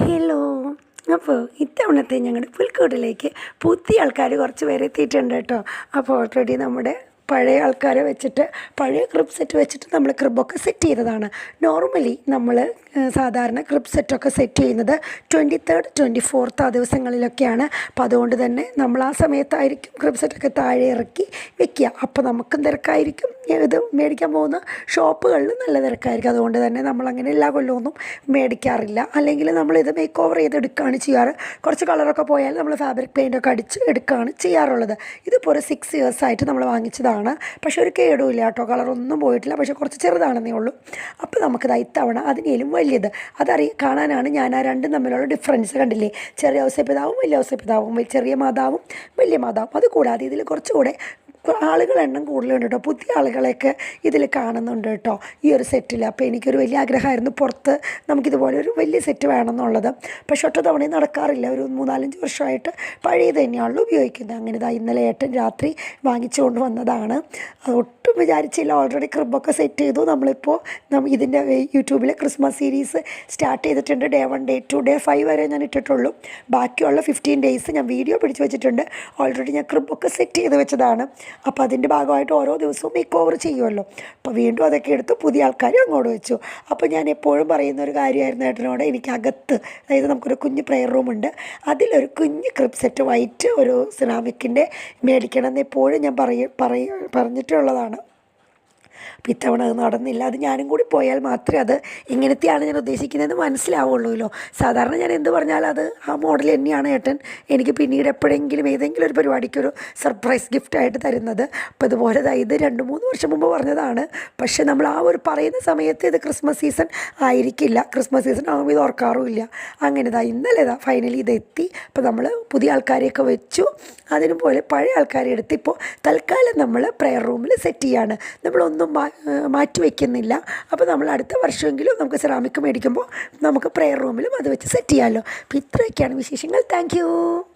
Hello. അപ്പോൾ ഇത്തവണത്തെ ഞങ്ങളുടെ പുൽക്കൂട്ടിലേക്ക് പുതിയ ആൾക്കാർ കുറച്ച് പേരെത്തിയിട്ടുണ്ട് കേട്ടോ. അപ്പോൾ ഓൾറെഡി നമ്മുടെ പഴയ ആൾക്കാരെ വെച്ചിട്ട് പഴയ ക്രിബ് സെറ്റ് വെച്ചിട്ട് നമ്മൾ ക്രിബൊക്കെ സെറ്റ് ചെയ്തതാണ്. നോർമലി നമ്മൾ സാധാരണ ക്രിബ് സെറ്റൊക്കെ സെറ്റ് ചെയ്യുന്നത് ട്വന്റി തേർഡ് ട്വന്റി ഫോർത്ത് ആ ദിവസങ്ങളിലൊക്കെയാണ്. അപ്പോൾ അതുകൊണ്ട് തന്നെ നമ്മൾ ആ സമയത്തായിരിക്കും ക്രിബ് സെറ്റൊക്കെ താഴെ ഇറക്കി വെക്കുക അപ്പോൾ നമുക്കും തിരക്കായിരിക്കും. ഇത് മേടിക്കാൻ പോകുന്ന ഷോപ്പുകളിൽ നല്ല തിരക്കായിരിക്കും. അതുകൊണ്ട് തന്നെ നമ്മളങ്ങനെ എല്ലാ കൊല്ലമൊന്നും മേടിക്കാറില്ല. അല്ലെങ്കിൽ നമ്മളിത് മേക്ക് ഓവർ ചെയ്തെടുക്കുകയാണ് ചെയ്യാറ്. കുറച്ച് കളറൊക്കെ പോയാൽ നമ്മൾ ഫാബ്രിക് പെയിന്റൊക്കെ അടിച്ച് എടുക്കുകയാണ് ചെയ്യാറുള്ളത്. ഇതിപ്പോൾ ഒരു സിക്സ് ഇയേഴ്സായിട്ട് നമ്മൾ വാങ്ങിച്ചതാണ്. പക്ഷേ ഒരു കേടുമില്ല കേട്ടോ. കളറൊന്നും പോയിട്ടില്ല. പക്ഷേ കുറച്ച് ചെറുതാണെന്നേ ഉള്ളൂ. അപ്പോൾ നമുക്കത് ഇത്തവണ അതിനേലും വലിയത്. അതറിയ കാണാനാണ് ഞാൻ ആ രണ്ടും തമ്മിലുള്ള ഡിഫറൻസ് കണ്ടില്ലേ? ചെറിയ ഔസപിതാവും വലിയ ഔസപിതാവും ചെറിയ മാതാവും വലിയ മാതാവും. അത് കൂടാതെ ഇതിൽ കുറച്ചുകൂടെ ആളുകൾ എണ്ണം കൂടുതലുണ്ട് കേട്ടോ. പുതിയ ആളുകളെയൊക്കെ ഇതിൽ കാണുന്നുണ്ട് കേട്ടോ. ഈ ഒരു സെറ്റിൽ അപ്പോൾ എനിക്കൊരു വലിയ ആഗ്രഹമായിരുന്നു പുറത്ത് നമുക്കിതുപോലെ ഒരു വലിയ സെറ്റ് വേണമെന്നുള്ളത്. പക്ഷെ ഒറ്റ തവണയും നടക്കാറില്ല. ഒരു മൂന്നാലഞ്ച് വർഷമായിട്ട് പഴയത് തന്നെയാണല്ലോ ഉപയോഗിക്കുന്നത്. അങ്ങനെ ഇതാ ഇന്നലെ ഏട്ടൻ രാത്രി വാങ്ങിച്ചുകൊണ്ട് വന്നതാണ്. അത് ഒട്ടും വിചാരിച്ചില്ല. ഓൾറെഡി ക്രിബൊക്കെ സെറ്റ് ചെയ്തു. നമ്മളിപ്പോൾ നമ്മ ഇതിന്റെ യൂട്യൂബിൽ ക്രിസ്മസ് സീരീസ് സ്റ്റാർട്ട് ചെയ്തിട്ടുണ്ട്. Day one day two day five വരെ ഞാൻ ഇട്ടിട്ടുള്ളൂ. ബാക്കിയുള്ള ഫിഫ്റ്റീൻ ഡേയ്സ് ഞാൻ വീഡിയോ പിടിച്ച് വെച്ചിട്ടുണ്ട്. ഓൾറെഡി ഞാൻ ക്രിബൊക്കെ സെറ്റ് ചെയ്ത് വെച്ചതാണ്. അപ്പോൾ അതിന്റെ ഭാഗമായിട്ട് ഓരോ ദിവസവും മേക്ക് ഓവർ ചെയ്യുമല്ലോ അപ്പോൾ വീണ്ടും അതൊക്കെ എടുത്ത് പുതിയ ആൾക്കാർ അങ്ങോട്ട് വെച്ചു. അപ്പോൾ ഞാൻ എപ്പോഴും പറയുന്ന ഒരു കാര്യമായിരുന്നു ഏട്ടനോട്. എനിക്ക് അകത്ത് അതായത് നമുക്കൊരു കുഞ്ഞ് പ്രെയർ റൂമുണ്ട് അതിലൊരു കുഞ്ഞ് ക്രിബ് സെറ്റ് വൈറ്റ് ഒരു സിനാമിക്കിന്റെ മേടിക്കണം എന്ന് എപ്പോഴും ഞാൻ പറയ പറഞ്ഞിട്ടുള്ളതാണ്. അപ്പോൾ ഇത്തവണ അത് നടന്നില്ല. അത് ഞാനും കൂടി പോയാൽ മാത്രമേ അത് ഇങ്ങനത്തെയാണ് ഞാൻ ഉദ്ദേശിക്കുന്നതെന്ന് മനസ്സിലാവുള്ളൂല്ലോ. സാധാരണ ഞാൻ എന്ത് പറഞ്ഞാലും അത് ആ മോഡൽ തന്നെയാണ് ഏട്ടൻ. എനിക്ക് പിന്നീട് എപ്പോഴെങ്കിലും ഏതെങ്കിലും ഒരു പരിപാടിക്ക് ഒരു സർപ്രൈസ് ഗിഫ്റ്റായിട്ട് തരുന്നത്. അപ്പോൾ ഇതുപോലെ ദാ ഇത് രണ്ട് മൂന്ന് വർഷം മുമ്പ് പറഞ്ഞതാണ്. പക്ഷേ നമ്മൾ ആ ഒരു പറയുന്ന സമയത്ത് ഇത് ക്രിസ്മസ് സീസൺ ആയിരിക്കില്ല. ക്രിസ്മസ് സീസൺ ആകുമ്പോൾ ഇത് ഓർക്കാറുമില്ല. അങ്ങനെ ഇതാ ഇന്നലെ ഇതാ ഫൈനലി ഇതെത്തി അപ്പോൾ നമ്മൾ പുതിയ ആൾക്കാരെയൊക്കെ വെച്ചു. അതിനുപോലെ പഴയ ആൾക്കാരെ എടുത്ത് ഇപ്പോൾ തൽക്കാലം നമ്മൾ പ്രെയർ റൂമിൽ സെറ്റ് ചെയ്യാണ്. നമ്മളൊന്നും മാ മാറ്റി വയ്ക്കുന്നില്ല അപ്പോൾ നമ്മൾ അടുത്ത വർഷമെങ്കിലും നമുക്ക് സെറാമിക് മേടിക്കുമ്പോൾ നമുക്ക് പ്രെയർ റൂമിലും അത് വെച്ച് സെറ്റ് ചെയ്യാമല്ലോ അപ്പോൾ ഇത്രയൊക്കെയാണ് വിശേഷങ്ങൾ. താങ്ക്